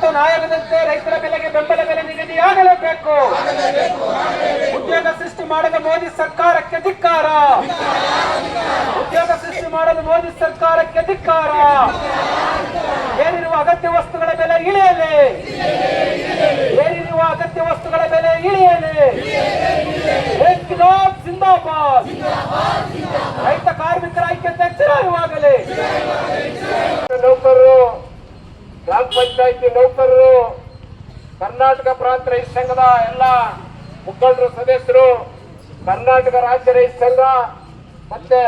ಮಹತ್ವವನ್ನು ನಾಯಕದಂತೆ ರೈತರ ಬೆಲೆಗೆ ಬೆಂಬಲ ಬೆಲೆ ನಿಗದಿಯಾಗಲೇಬೇಕು ಉದ್ಯೋಗ ಸೃಷ್ಟಿ ಮಾಡಲು ಮೋದಿ ಸರ್ಕಾರಕ್ಕೆ ಧಿಕ್ಕಾರ. ಉದ್ಯೋಗ ಸೃಷ್ಟಿ ಮಾಡಲು ಮೋದಿ ಸರ್ಕಾರಕ್ಕೆ ಧಿಕ್ಕಾರ. ಏನಿರುವ ಅಗತ್ಯ ವಸ್ತುಗಳ ಬೆಲೆ ಇಳಿಯಲಿ. ಏನಿರುವ ಅಗತ್ಯ ವಸ್ತುಗಳ ಬೆಲೆ ಇಳಿಯಲಿ. ಜಿಂದಾಬಾದ್. ರೈತ ಕಾರ್ಮಿಕರ ಐಕ್ಯತೆ ನೌಕರರು ಗ್ರಾಮ ಪಂಚಾಯತಿ ನೌಕರರು, ಕರ್ನಾಟಕ ಪ್ರಾಂತ ರೈತ ಸಂಘದ ಎಲ್ಲ ಮುಖಂಡರು, ಸದಸ್ಯರು, ಕರ್ನಾಟಕ ರಾಜ್ಯ ರೈತ ಸಂಘ ಮತ್ತೆ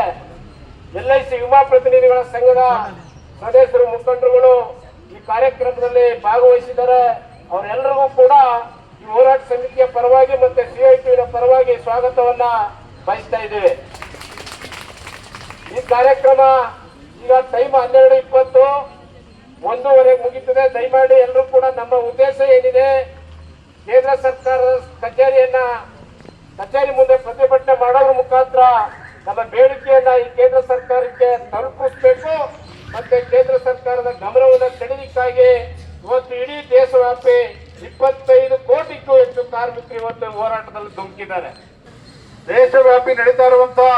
ಎಲ್ ಐ ಸಿ ಯುವ ಪ್ರತಿನಿಧಿಗಳ ಸಂಘದ ಸದಸ್ಯರು, ಮುಖಂಡರುಗಳು ಈ ಕಾರ್ಯಕ್ರಮದಲ್ಲಿ ಭಾಗವಹಿಸಿದ್ದಾರೆ. ಅವರೆಲ್ಲರಿಗೂ ಕೂಡ ಈ ಹೋರಾಟ ಸಮಿತಿಯ ಪರವಾಗಿ ಮತ್ತೆ ಸಿಐಟಿಯ ಪರವಾಗಿ ಸ್ವಾಗತವನ್ನ ಬಯಸ್ತಾ ಇದ್ದೇವೆ. ಈ ಕಾರ್ಯಕ್ರಮ ಈಗ ಟೈಮ್ ಹನ್ನೆರಡು ಇಪ್ಪತ್ತು. ಒಂದೂವರೆಗೆ ಮುಗಿತದೆ. ದಯಮಾಡಿ ಎಲ್ಲರೂ ಕೂಡ ನಮ್ಮ ಉದ್ದೇಶ ಏನಿದೆ, ಕೇಂದ್ರ ಸರ್ಕಾರದ ಕಚೇರಿಯನ್ನ, ಕಚೇರಿ ಮುಂದೆ ಪ್ರತಿಭಟನೆ ಮಾಡೋದ್ರ ಮುಖಾಂತರ ನಮ್ಮ ಬೇಡಿಕೆಯನ್ನ ಈ ಕೇಂದ್ರ ಸರ್ಕಾರಕ್ಕೆ ತಲುಪಿಸ್ಬೇಕು. ಮತ್ತೆ ಕೇಂದ್ರ ಸರ್ಕಾರದ ಗಮನವನ್ನು ಸೆಳೆಲಿಕ್ಕಾಗಿ ಇವತ್ತು ಇಡೀ ದೇಶವ್ಯಾಪಿ ಇಪ್ಪತ್ತೈದು ಕೋಟಿಗೂ ಹೆಚ್ಚು ಕಾರ್ಮಿಕರು ಇವತ್ತು ಹೋರಾಟದಲ್ಲಿ ಧುಮುಕಿದ್ದಾರೆ. ದೇಶವ್ಯಾಪಿ ನಡೀತಾ ಇರುವಂತಹ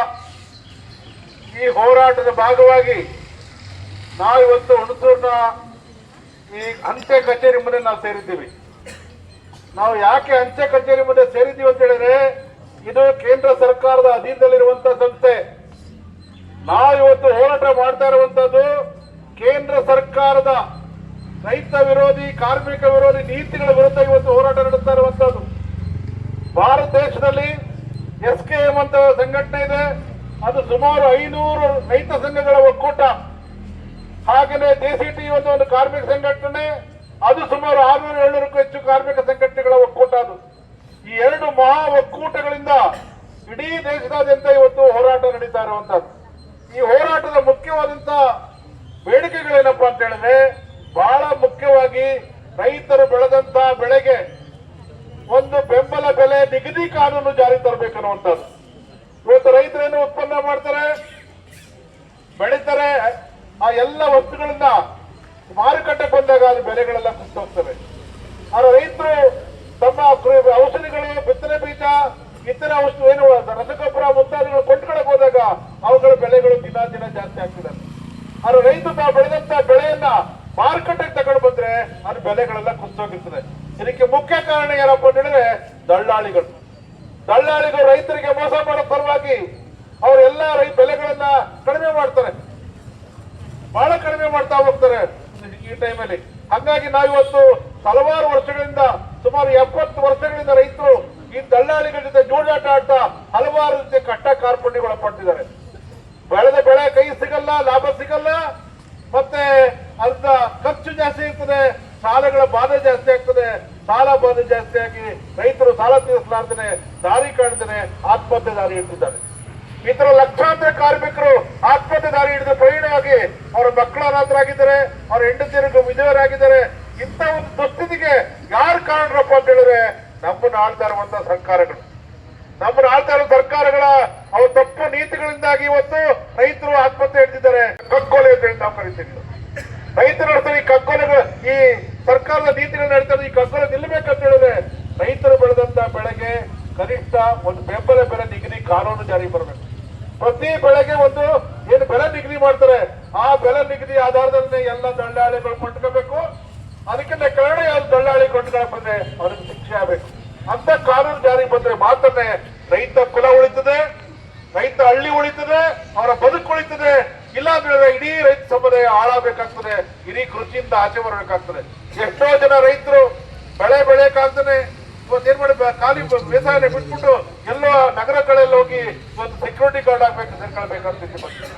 ಈ ಹೋರಾಟದ ಭಾಗವಾಗಿ ನಾವು ಇವತ್ತು ಹುಣಸೂರಿನ ಈ ಅಂಚೆ ಕಚೇರಿ ಮುಂದೆ ನಾವು ಸೇರಿದ್ದೀವಿ. ನಾವು ಯಾಕೆ ಅಂಚೆ ಕಚೇರಿ ಮುಂದೆ ಸೇರಿದ್ದೀವಿ ಅಂತ ಹೇಳಿದ್ರೆ, ಇದು ಕೇಂದ್ರ ಸರ್ಕಾರದ ಅಧೀನದಲ್ಲಿರುವಂತಹ ಸಂಸ್ಥೆ. ನಾವು ಇವತ್ತು ಹೋರಾಟ ಮಾಡ್ತಾ ಇರುವಂತದ್ದು ಕೇಂದ್ರ ಸರ್ಕಾರದ ರೈತ ವಿರೋಧಿ, ಕಾರ್ಮಿಕ ವಿರೋಧಿ ನೀತಿಗಳ ವಿರುದ್ಧ ಇವತ್ತು ಹೋರಾಟ ನಡೆಸ್ತಾ ಇರುವಂತದ್ದು ಭಾರತ ದೇಶದಲ್ಲಿ ಎಸ್ ಕೆ ಎಂ ಅಂತ ಸಂಘಟನೆ ಇದೆ. ಅದು ಸುಮಾರು ಐನೂರು ರೈತ ಸಂಘಗಳ ಒಕ್ಕೂಟ. ಹಾಗೆಯೇ ಡಿಸಿಟಿ ಒಂದು ಒಂದು ಕಾರ್ಮಿಕ ಸಂಘಟನೆ, ಅದು ಸುಮಾರು ಆರ್ನೂರು ಏಳ್ನೂರಕ್ಕೂ ಹೆಚ್ಚು ಕಾರ್ಮಿಕ ಸಂಘಟನೆಗಳ ಒಕ್ಕೂಟ ಅದು. ಈ ಎರಡು ಮಹಾ ಒಕ್ಕೂಟಗಳಿಂದ ಇಡೀ ದೇಶದಾದ್ಯಂತ ಇವತ್ತು ಹೋರಾಟ ನಡೀತಾ ಇರುವಂತದ್ದು ಈ ಹೋರಾಟದ ಮುಖ್ಯವಾದಂತ ಬೇಡಿಕೆಗಳೇನಪ್ಪ ಅಂತ ಹೇಳಿದ್ರೆ, ಬಹಳ ಮುಖ್ಯವಾಗಿ ರೈತರು ಬೆಳೆದಂತ ಬೆಳೆಗೆ ಒಂದು ಬೆಂಬಲ ಬೆಲೆ ನಿಗದಿ ಕಾನೂನು ಜಾರಿ ತರಬೇಕನ್ನುವಂಥದ್ದು ಇವತ್ತು ರೈತರೇನು ಉತ್ಪನ್ನ ಮಾಡ್ತಾರೆ? ಎಲ್ಲ ವಸ್ತುಗಳನ್ನ ಮಾರುಕಟ್ಟೆಗೆ ಬಂದಾಗ ಅದು ಬೆಲೆಗಳೆಲ್ಲ ಕುಸ್ತ ಹೋಗ್ತವೆ ಆದ್ರೆ ರೈತರು ತಮ್ಮ ಔಷಧಿಗಳು, ಬಿತ್ತನೆ ಬೀಜ, ಇತರ ಔಷಧಿ ಏನು, ರಸಗೊಬ್ಬರ ಮುಂತಾದಗಳು ಕೊಂಡ್ಕೊಳಕ್ ಹೋದಾಗ ಅವುಗಳ ಬೆಲೆಗಳು ದಿನ ದಿನ ಜಾಸ್ತಿ ಆಗ್ತಿದೆ. ಆದ್ರೆ ರೈತರು ತಾವು ಬೆಳೆದಂತ ಬೆಳೆಯನ್ನ ಮಾರುಕಟ್ಟೆಗೆ ತಗೊಂಡು ಬಂದ್ರೆ ಅದು ಬೆಲೆಗಳೆಲ್ಲ ಕುಸ್ತೋಗಿರ್ತದೆ. ಇದಕ್ಕೆ ಮುಖ್ಯ ಕಾರಣ ಏನಪ್ಪ ಅಂತ ಹೇಳಿದ್ರೆ ದಳ್ಳಾಳಿಗಳು ದಳ್ಳಾಳಿಗಳು ರೈತರಿಗೆ ಮೋಸ ಮಾಡೋ ಪರವಾಗಿ ಅವರೆಲ್ಲ ರೈ, ಬೆಲೆಗಳನ್ನ ಕಡಿಮೆ ಮಾಡ್ತಾರೆ. ಬಹಳ ಕಡಿಮೆ ಮಾಡ್ತಾ ಹೋಗ್ತಾರೆ ಈ ಟೈಮಲ್ಲಿ. ಹಾಗಾಗಿ ನಾವಿವತ್ತು ಹಲವಾರು ವರ್ಷಗಳಿಂದ, ಸುಮಾರು ಎಪ್ಪತ್ತು ವರ್ಷಗಳಿಂದ ರೈತರು ಈ ದಳ್ಳಾಳಿಗಳ ಜೊತೆ ಜೋಡಾಟ ಆಡ್ತಾ ಹಲವಾರು ರೀತಿಯ ಕಟ್ಟ ಕಾರ್ಪಣ್ಯಗಳು ಬೆಳೆದ ಬೆಳೆ ಕೈ ಸಿಗಲ್ಲ, ಲಾಭ ಸಿಗಲ್ಲ, ಮತ್ತೆ ಅಂತ ಖರ್ಚು ಜಾಸ್ತಿ ಇರ್ತದೆ ಸಾಲಗಳ ಬಾಧೆ ಜಾಸ್ತಿ ಆಗ್ತದೆ, ಸಾಲ ಬಾಧೆ ಜಾಸ್ತಿ ಆಗಿ ರೈತರು ಸಾಲ ತೀರಿಸಲಾರ್ದೇನೆ ದಾರಿ ಕಾಣ್ದೇನೆ ಆತ್ಮಹತ್ಯೆ ದಾರಿ ಇಟ್ಟಿದ್ದಾರೆ. ಈ ತರ ಲಕ್ಷಾಂತರ ಕಾರ್ಮಿಕರು ಆತ್ಮಹತ್ಯೆ ದಾರಿ ಹಿಡಿದು ಪರಿಣಾಮವಾಗಿ ಅವರ ಮಕ್ಕಳ ಅನಾಥರಾಗಿದ್ದಾರೆ ಅವರ ಹೆಂಡತಿಯರಿಗೂ ವಿಧವರಾಗಿದ್ದಾರೆ ಇಂಥ ಒಂದು ದುಸ್ಥಿತಿಗೆ ಯಾರು ಕಾರಣರಪ್ಪ ಅಂತ ಹೇಳಿದ್ರೆ ನಮ್ಮನ್ನು ಆಳ್ತಾ ಇರುವಂತಹ ಸರ್ಕಾರಗಳು. ನಮ್ಮನ್ನು ಆಳ್ತಾ ಇರೋ ಸರ್ಕಾರಗಳ ಅವ್ರ ತಪ್ಪು ನೀತಿಗಳಿಂದಾಗಿ ಇವತ್ತು ರೈತರು ಆತ್ಮಹತ್ಯೆ ಹಿಡಿದಿದ್ದಾರೆ. ಕಕ್ಕೊಲೆ ಅಂತ ಹೇಳಿ ನಾವು ಕರಿತೀವಿ ರೈತರು ನಡೆಸ್ತಾರೆ ಈ ಕಕ್ಕೊಲೆಗಳು ಈ ಸರ್ಕಾರದ ನೀತಿಗಳು ನಡೀತಾರೆ ಈ ಕಕ್ಕೋಲೆ ನಿಲ್ಲಬೇಕಂತ ಹೇಳಿದ್ರೆ ರೈತರು ಬೆಳೆದಂತ ಬೆಳೆಗೆ ಕನಿಷ್ಠ ಒಂದು ಬೆಂಬಲ ಬೆಲೆ ನಿಗದಿ ಕಾನೂನು ಜಾರಿಗೆ ಬರಬೇಕು. ಪ್ರತಿ ಬೆಳೆಗೆ ಒಂದು ಏನು ಬೆಲೆ ನಿಗದಿ ಮಾಡ್ತಾರೆ, ಆ ಬೆಲೆ ನಿಗದಿ ಆಧಾರದಲ್ಲಿ ಎಲ್ಲ ದಳ್ಳಾಳಿಗಳು ಕೊಂಡ್ಕೋಬೇಕು. ಅದಕ್ಕಿಂತ ಕಾರಣ ಯಾವ್ದು ದಳ್ಳಾಳಿ ಕೊಟ್ಟಿದ್ದಾರೆ ಬಂದ್ರೆ ಅವ್ರಿಗೆ ಶಿಕ್ಷೆ ಆಗಬೇಕು. ಅಂತ ಕಾನೂನು ಜಾರಿಗೆ ಬಂದ್ರೆ ಮಾತ್ರನೇ ರೈತ ಕುಲ ಉಳಿತದೆ, ರೈತ ಹಳ್ಳಿ ಉಳಿತದೆ, ಅವರ ಬದುಕು ಉಳಿತದೆ. ಇಲ್ಲ ಅಂದ್ರೆ ಇಡೀ ರೈತ ಸಮುದಾಯ ಹಾಳಾಗಬೇಕಾಗ್ತದೆ, ಇಡೀ ಕೃಷಿಯಿಂದ ಆಚೆ ಬರಬೇಕಾಗ್ತದೆ. ಎಷ್ಟೋ ಜನ ರೈತರು ಬೆಳೆ ಬೆಳೆಯಕ್ಕಾಗ್ತಾನೆ ಇವತ್ತು ಏನ್ ಮಾಡಿ ಖಾಲಿ ಬೇಸಾಯನ ಬಿಟ್ಬಿಟ್ಟು ಎಲ್ಲೋ ನಗರಗಳಲ್ಲಿ ಹೋಗಿ ಒಂದು ಸೆಕ್ಯೂರಿಟಿ ಗಾರ್ಡ್ ಆಗ್ಬೇಕು ಸೇರ್ಕೊಳ್ಬೇಕಂತ.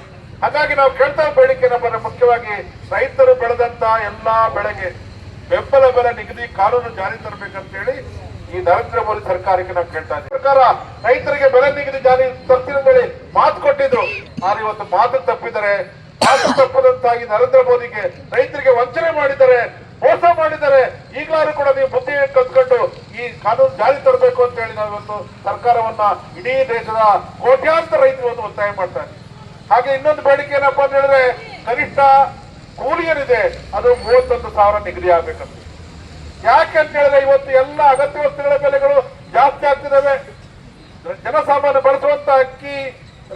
ಹಾಗಾಗಿ ನಾವು ಕೇಳ್ತಾ ಬೇಡಿಕೆ ನಮ್ಮ ಮುಖ್ಯವಾಗಿ ರೈತರು ಬೆಳೆದಂತ ಎಲ್ಲಾ ಬೆಳೆಗೆ ಬೆಂಬಲ ಬೆಲೆ ನಿಗದಿ ಕಾನೂನು ಜಾರಿ ತರಬೇಕಂತ ಹೇಳಿ ಈ ನರೇಂದ್ರ ಮೋದಿ ಸರ್ಕಾರಕ್ಕೆ ನಾವು ಕೇಳ್ತಾ ಇದ್ದೀವಿ. ಸರ್ಕಾರ ರೈತರಿಗೆ ಬೆಲೆ ನಿಗದಿ ಜಾರಿ ತರ್ತೀನಿ ಹೇಳಿ ಮಾತು ಕೊಟ್ಟಿದ್ರು. ಆದ್ರೆ ಇವತ್ತು ಮಾತು ತಪ್ಪಿದರೆ, ಮಾತು ತಪ್ಪದಂತಾಗಿ ನರೇಂದ್ರ ಮೋದಿಗೆ ರೈತರಿಗೆ ವಂಚನೆ ಮಾಡಿದ್ದಾರೆ ಮೋಸ ಮಾಡಿದ್ದಾರೆ ಈಗಲಾದ್ರೂ ಕೂಡ ನೀವು ಬುದ್ಧಿ ಕಲ್ತ್ಕೊಂಡು ಈ ಕಾನೂನು ಜಾರಿ ತರಬೇಕು ಅಂತ ಹೇಳಿ ನಾವು ಇವತ್ತು ಸರ್ಕಾರವನ್ನ ಇಡೀ ದೇಶದ ಕೋಟ್ಯಾಂತರ ರೈತರು ಒಂದು ಒತ್ತಾಯ ಮಾಡ್ತಾರೆ. ಹಾಗೆ ಇನ್ನೊಂದು ಬೇಡಿಕೆ ಏನಪ್ಪಾ ಅಂತ ಹೇಳಿದ್ರೆ ಕನಿಷ್ಠ ಕೂಲಿ ಅದು ಮೂವತ್ತೊಂದು ಸಾವಿರ ನಿಗದಿ ಆಗ್ಬೇಕಂತ. ಯಾಕೆ ಅಂತ ಹೇಳಿದ್ರೆ ಇವತ್ತು ಎಲ್ಲ ಅಗತ್ಯ ವಸ್ತುಗಳ ಬೆಲೆಗಳು ಜಾಸ್ತಿ ಆಗ್ತಿದ್ದಾವೆ. ಜನಸಾಮಾನ್ಯ ಬಳಸುವಂತ ಅಕ್ಕಿ,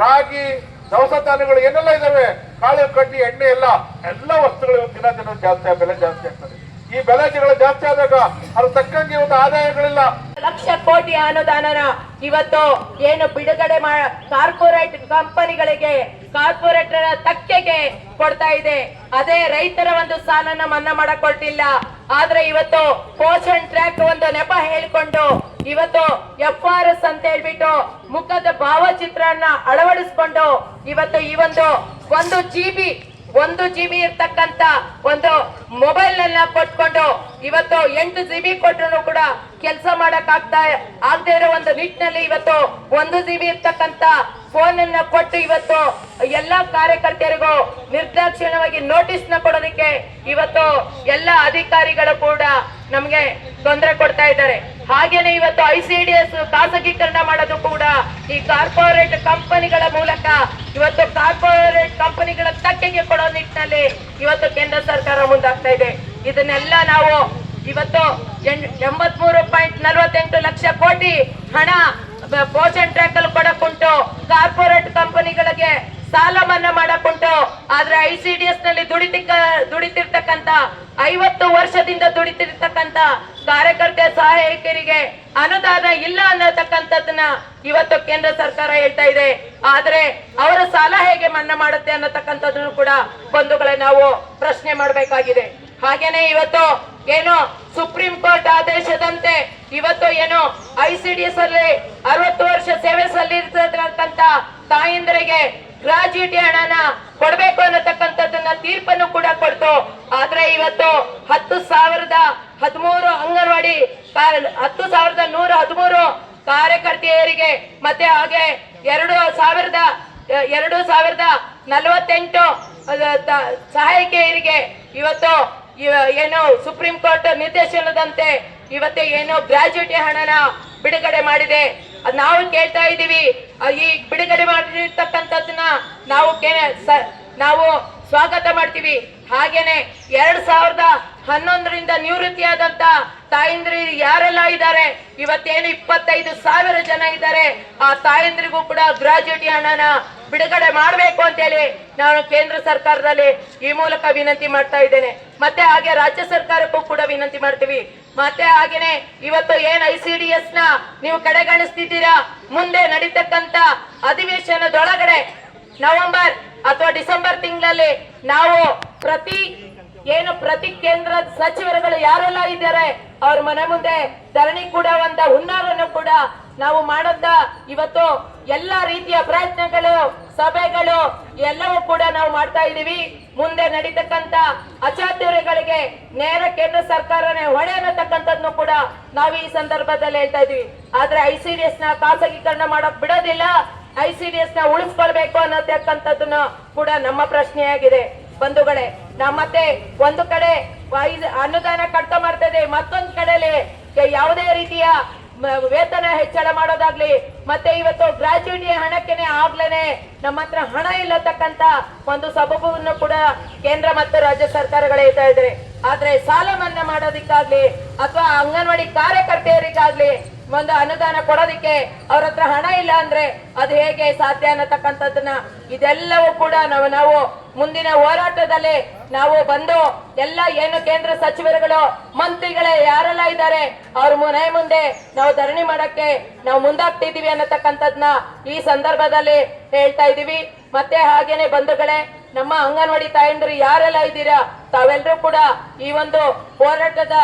ರಾಗಿ, ದವಸ ಧಾನ್ಯಗಳು ಏನೆಲ್ಲ ಇದಾವೆ ಕಾಳು, ಕಡ್ಡಿ, ಎಣ್ಣೆ ಎಲ್ಲ ಎಲ್ಲ ವಸ್ತುಗಳು ದಿನ ದಿನ ಜಾಸ್ತಿ ಬೆಲೆ ಜಾಸ್ತಿ ಆಗ್ತದೆ. ಈ ಬೆಲೆಗಳು ಜಾಸ್ತಿ ಆದಾಗ ಅದ್ರ ತಕ್ಕಂಗೆ ಒಂದು ಆದಾಯಗಳಿಲ್ಲ. ಲಕ್ಷ ಕೋಟಿ ಅನುದಾನನ ಇವತ್ತು ಏನು ಬಿಡುಗಡೆ ಕಾರ್ಪೊರೇಟ್ ಕಂಪನಿಗಳಿಗೆ ಕಾರ್ಪೊರೇಟ್ ತಕ್ಕೆಗೆ ಕೊಡ್ತಾ ಇದೆ. ಅದೇ ರೈತರ ಒಂದು ಸಾಲನ ಮನ್ನಾ ಮಾಡಿಕೊಟ್ಟಿಲ್ಲ ಆದ್ರೆ ಇವತ್ತು ಪೋಷಣ್ ಟ್ರ್ಯಾಕ್ ಒಂದು ನೆಪ ಹೇಳ್ಕೊಂಡು ಇವತ್ತು ಎಫ್ ಆರ್ ಎಸ್ ಅಂತ ಹೇಳ್ಬಿಟ್ಟು ಮುಖದ ಭಾವಚಿತ್ರನ ಅಳವಡಿಸ್ಕೊಂಡು ಇವತ್ತು ಈ ಒಂದು ಒಂದು ಜಿಬಿ ಒಂದು ಜಿಬಿ ಇರ್ತಕ್ಕಂತ ಒಂದು ಮೊಬೈಲ್ ಅನ್ನ ಕೊಟ್ಕೊಂಡು ಇವತ್ತು ಎಂಟು ಜಿಬಿ ಕೊಟ್ಟರು ಕೂಡ ಕೆಲಸ ಮಾಡಕ್ ಆಗ್ತಾ ಆಗದೆ ಇರೋ ಒಂದು ನಿಟ್ಟಿನಲ್ಲಿ ಇವತ್ತು ಒಂದು ಜಿಬಿ ಇರ್ತಕ್ಕಂತ ಫೋನ್ ಅನ್ನ ಕೊಟ್ಟು ಇವತ್ತು ಎಲ್ಲಾ ಕಾರ್ಯಕರ್ತರಿಗೂ ನಿರ್ದಾಕ್ಷಿಣ್ಯವಾಗಿ ನೋಟಿಸ್ನ ಕೊಡೋದಕ್ಕೆ ಇವತ್ತು ಎಲ್ಲ ಅಧಿಕಾರಿಗಳು ಕೂಡ ನಮ್ಗೆ ತೊಂದರೆ ಕೊಡ್ತಾ ಇದ್ದಾರೆ. ಹಾಗೇನೆ ಇವತ್ತು ಐ ಸಿ ಡಿ ಎಸ್ ಖಾಸಗೀಕರಣ ಮಾಡೋದು ಕೂಡ ಈ ಕಾರ್ಪೊರೇಟ್ ಕಂಪನಿಗಳ ಮೂಲಕ. ಇವತ್ತು ಕಾರ್ಪೊರೇಟ್ ಕಂಪನಿಗಳ ತಕ್ಕೆಗೆ ಕೊಡೋ ನಿಟ್ಟಿನಲ್ಲಿ ಇವತ್ತು ಕೇಂದ್ರ ಸರ್ಕಾರ ಮುಂದಾಗ್ತಾ ಇದೆ. ಇದನ್ನೆಲ್ಲ ನಾವು ಇವತ್ತು ಎಂಬತ್ಮೂರು ಪಾಯಿಂಟ್ ನಲವತ್ತೆಂಟು ಲಕ್ಷ ಕೋಟಿ ಹಣ ಪೋಷಣ್ ಟ್ರ್ಯಾಕ್ ಅಲ್ಲಿ ಕೊಡಕ್ಕುಂಟು ಕಾರ್ಪೊರೇಟ್ ಕಂಪನಿಗಳಿಗೆ ಸಾಲ ಮನ್ನಾ ಮಾಡಕ್ಕುಂಟು ಆದ್ರೆ ಐ ಸಿ ಡಿ ಎಸ್ನಲ್ಲಿ ದುಡಿತಿಕ್ಕ ದುಡಿತಿರ್ತಕ್ಕಂತ ಐವತ್ತು ವರ್ಷದಿಂದ ದುಡಿತಿರ್ತಕ್ಕಂತ ಕಾರ್ಯಕರ್ತೆ ಸಹಾಯಕರಿಗೆ ಅನುದಾನ ಇಲ್ಲ ಅನ್ನತಕ್ಕಂಥದ್ದನ್ನ ಇವತ್ತು ಕೇಂದ್ರ ಸರ್ಕಾರ ಹೇಳ್ತಾ ಇದೆ. ಆದ್ರೆ ಅವರ ಸಾಲ ಹೇಗೆ ಮನ್ನಾ ಮಾಡುತ್ತೆ ಅನ್ನತಕ್ಕಂಥದ್ದನ್ನು ಕೂಡ ಬಂಧುಗಳೇ ನಾವು ಪ್ರಶ್ನೆ ಮಾಡಬೇಕಾಗಿದೆ. ಹಾಗೇನೆ ಇವತ್ತು ಏನು ಸುಪ್ರೀಂ ಕೋರ್ಟ್ ಆದೇಶದಂತೆ ಇವತ್ತು ಏನು ಐ ಸಿ ಡಿ ಎಸ್ ಅಲ್ಲಿ ಅರವತ್ತು ವರ್ಷ ಸೇವೆ ಸಲ್ಲಿರ್ತಕ್ಕಂತ ತಾಯಂದ್ರಿಗೆ ಗ್ರಾಜ್ಯುಟಿ ಹಣನ ಕೊಡಬೇಕು ಅನ್ನತಕ್ಕಂಥದ್ದನ್ನ ತೀರ್ಪನ್ನು ಕೂಡ ಕೊಡ್ತು. ಆದ್ರೆ ಇವತ್ತು ಹತ್ತು ಸಾವಿರದ ಹದಿಮೂರು ಅಂಗನವಾಡಿ ಹತ್ತು ಸಾವಿರದ ನೂರ ಹದಿಮೂರು ಕಾರ್ಯಕರ್ತೆಯರಿಗೆ ಮತ್ತೆ ಹಾಗೆ ಎರಡು ಸಾವಿರದ ಎರಡು ಸಾವಿರದ ನಲವತ್ತೆಂಟು ಸಹಾಯಕಿಯರಿಗೆ ಇವತ್ತು ಏನು ಸುಪ್ರೀಂ ಕೋರ್ಟ್ ನಿರ್ದೇಶನದಂತೆ ಇವತ್ತೇ ಏನು ಗ್ರಾಜ್ಯುಟಿ ಹಣನ ಬಿಡುಗಡೆ ಮಾಡಿದೆ. ನಾವು ಕೇಳ್ತಾ ಇದ್ದೀವಿ. ಈ ಬಿಡುಗಡೆ ಮಾಡಿರ್ತಕ್ಕಂಥದ್ದನ್ನ ನಾವು ನಾವು ಸ್ವಾಗತ ಮಾಡ್ತೀವಿ. ಹಾಗೇನೆ ಎರಡ್ ಸಾವಿರದ ಹನ್ನೊಂದರಿಂದ ನಿವೃತ್ತಿಯಾದಂತ ತಾಯಂದ್ರಿ ಯಾರೆಲ್ಲ ಇದ್ದಾರೆ? ಇವತ್ತೇನು ಇಪ್ಪತ್ತೈದು ಸಾವಿರ ಜನ ಇದ್ದಾರೆ. ಆ ತಾಯಂದ್ರಿಗೂ ಕೂಡ ಗ್ರಾಜ್ಯುಟಿ ಹಣನ ಬಿಡುಗಡೆ ಮಾಡಬೇಕು ಅಂತೇಳಿ ನಾನು ಕೇಂದ್ರ ಸರ್ಕಾರದಲ್ಲಿ ಈ ಮೂಲಕ ವಿನಂತಿ ಮಾಡ್ತಾ ಇದ್ದೇನೆ. ಮತ್ತೆ ಹಾಗೆ ರಾಜ್ಯ ಸರ್ಕಾರಕ್ಕೂ ಕೂಡ ವಿನಂತಿ ಮಾಡ್ತೀವಿ. ಮತ್ತೆ ಹಾಗೇನೆ ಇವತ್ತು ಏನ್ ಐ ಸಿ ಡಿ ಎಸ್ನ ನೀವು ಕಡೆಗಣಿಸ್ತಿದ್ದೀರಾ? ಮುಂದೆ ನಡೀತಕ್ಕಂತ ಅಧಿವೇಶನದೊಳಗಡೆ ನವೆಂಬರ್ ಅಥವಾ ಡಿಸೆಂಬರ್ ತಿಂಗಳಲ್ಲಿ ನಾವು ಪ್ರತಿ, ಏನು ಪ್ರತಿ ಕೇಂದ್ರದ ಸಚಿವರುಗಳು ಯಾರೆಲ್ಲ ಇದ್ದಾರೆ, ಅವ್ರ ಮನೆ ಮುಂದೆ ಧರಣಿ ಕೂಡ ಒಂದ ಹುನ್ನಾರನ್ನು ಕೂಡ ನಾವು ಮಾಡದ್ದ ಇವತ್ತು ಎಲ್ಲ ರೀತಿಯ ಪ್ರಯತ್ನಗಳು, ಸಭೆಗಳು ಎಲ್ಲವೂ ಕೂಡ ನಾವು ಮಾಡ್ತಾ ಇದೀವಿ ಮುಂದೆ ನಡೀತಕ್ಕಂತ ಅಚಾತುರ್ಯಗಳಿಗೆ ನೇರ ಕೇಂದ್ರ ಸರ್ಕಾರನೇ ಹೊಣೆ ಅನ್ನತಕ್ಕಂಥದ್ನು ಕೂಡ ನಾವು ಈ ಸಂದರ್ಭದಲ್ಲಿ ಹೇಳ್ತಾ ಇದೀವಿ ಆದ್ರೆ ಐ ಸಿ ಡಿ ಎಸ್ನ ಖಾಸಗೀಕರಣ ಮಾಡಕ್ ಬಿಡೋದಿಲ್ಲ. ಐ ಸಿ ಡಿ ಎಸ್ನ ಉಳಿಸ್ಕೊಳ್ಬೇಕು ಅನ್ನತಕ್ಕಂಥದ್ದನ್ನು ಕೂಡ ನಮ್ಮ ಪ್ರಶ್ನೆಯಾಗಿದೆ. ಬಂಧುಗಳೇ ನಮ್ಮತ್ತೆ ಒಂದು ಕಡೆ ಅನುದಾನ ಕಡಿತ ಮಾಡ್ತದೆ ಮತ್ತೊಂದು ಕಡೆಯಲ್ಲಿ ಯಾವುದೇ ರೀತಿಯ ವೇತನ ಹೆಚ್ಚಳ ಮಾಡೋದಾಗ್ಲಿ, ಮತ್ತೆ ಇವತ್ತು ಗ್ರಾಜ್ಯುಟಿ ಹಣಕ್ಕೆನೆ ಆಗ್ಲೇನೆ, ನಮ್ಮ ಹತ್ರ ಹಣ ಇಲ್ಲತಕ್ಕಂತ ಒಂದು ಸಬಬನ್ನು ಕೂಡ ಕೇಂದ್ರ ಮತ್ತು ರಾಜ್ಯ ಸರ್ಕಾರಗಳು ಹೇಳ್ತಾ ಇದ್ರೆ ಆದ್ರೆ ಸಾಲ ಮನ್ನಾ ಮಾಡೋದಿಕ್ಕಾಗ್ಲಿ, ಅಥವಾ ಅಂಗನವಾಡಿ ಕಾರ್ಯಕರ್ತೆಯರಿಗಾಗ್ಲಿ ಒಂದು ಅನುದಾನ ಕೊಡೋದಿಕ್ಕೆ ಅವ್ರ ಹತ್ರ ಹಣ ಇಲ್ಲ ಅಂದ್ರೆ ಅದು ಹೇಗೆ ಸಾಧ್ಯ ಅನ್ನತಕ್ಕಂಥದ್ದನ್ನ ಇದೆಲ್ಲವೂ ಕೂಡ ನಾವು ನಾವು ಮುಂದಿನ ಹೋರಾಟದಲ್ಲಿ ನಾವು ಬಂದು ಎಲ್ಲ ಏನು ಕೇಂದ್ರ ಸಚಿವರುಗಳು, ಮಂತ್ರಿಗಳೇ ಯಾರೆಲ್ಲ ಇದ್ದಾರೆ, ಅವ್ರ ಮನೆ ಮುಂದೆ ನಾವು ಧರಣಿ ಮಾಡಕ್ಕೆ ನಾವು ಮುಂದಾಗ್ತಿದೀವಿ ಅನ್ನತಕ್ಕಂಥದ್ನ ಈ ಸಂದರ್ಭದಲ್ಲಿ ಹೇಳ್ತಾ ಇದೀವಿ ಮತ್ತೆ ಹಾಗೇನೆ ಬಂಧುಗಳೇ, ನಮ್ಮ ಅಂಗನವಾಡಿ ತಾಯಂದಿರು ಯಾರೆಲ್ಲ ಇದ್ದೀರಾ, ತಾವೆಲ್ಲರೂ ಕೂಡ ಈ ಒಂದು ಹೋರಾಟದ